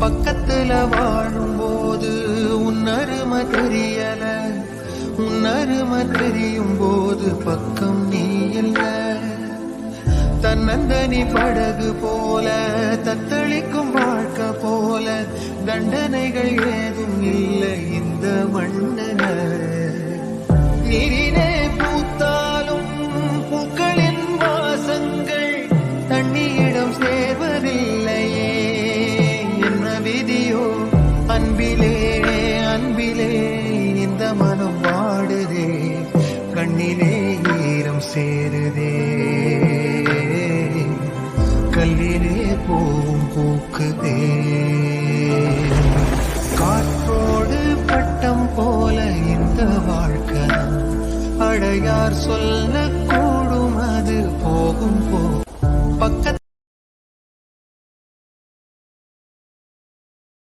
பக்கத்துல வாழும்போது உன்னருமை தெரியல. உன்னருமை தெரியும் போது பக்கம் நீ இல்ல. தன்னந்தனி படகு போல தத்தளிக்கும் வாழ்க்கை போல தண்டனைகள் ஏதும் இல்லை இந்த மண்ணுல நீரினே பூத்தாலும் பூக்களின் வாசங்கள் தண்ணியிடம் சே அன்பிலே அன்பிலே இந்த மனம் வாடுதே. கண்ணிலே ஈரம் சேருதே. கல்லிலே பூவும் பூக்குதே. காற்றோடு பட்டம் போல இந்த வாழ்க்கை அடையார் சொல்ல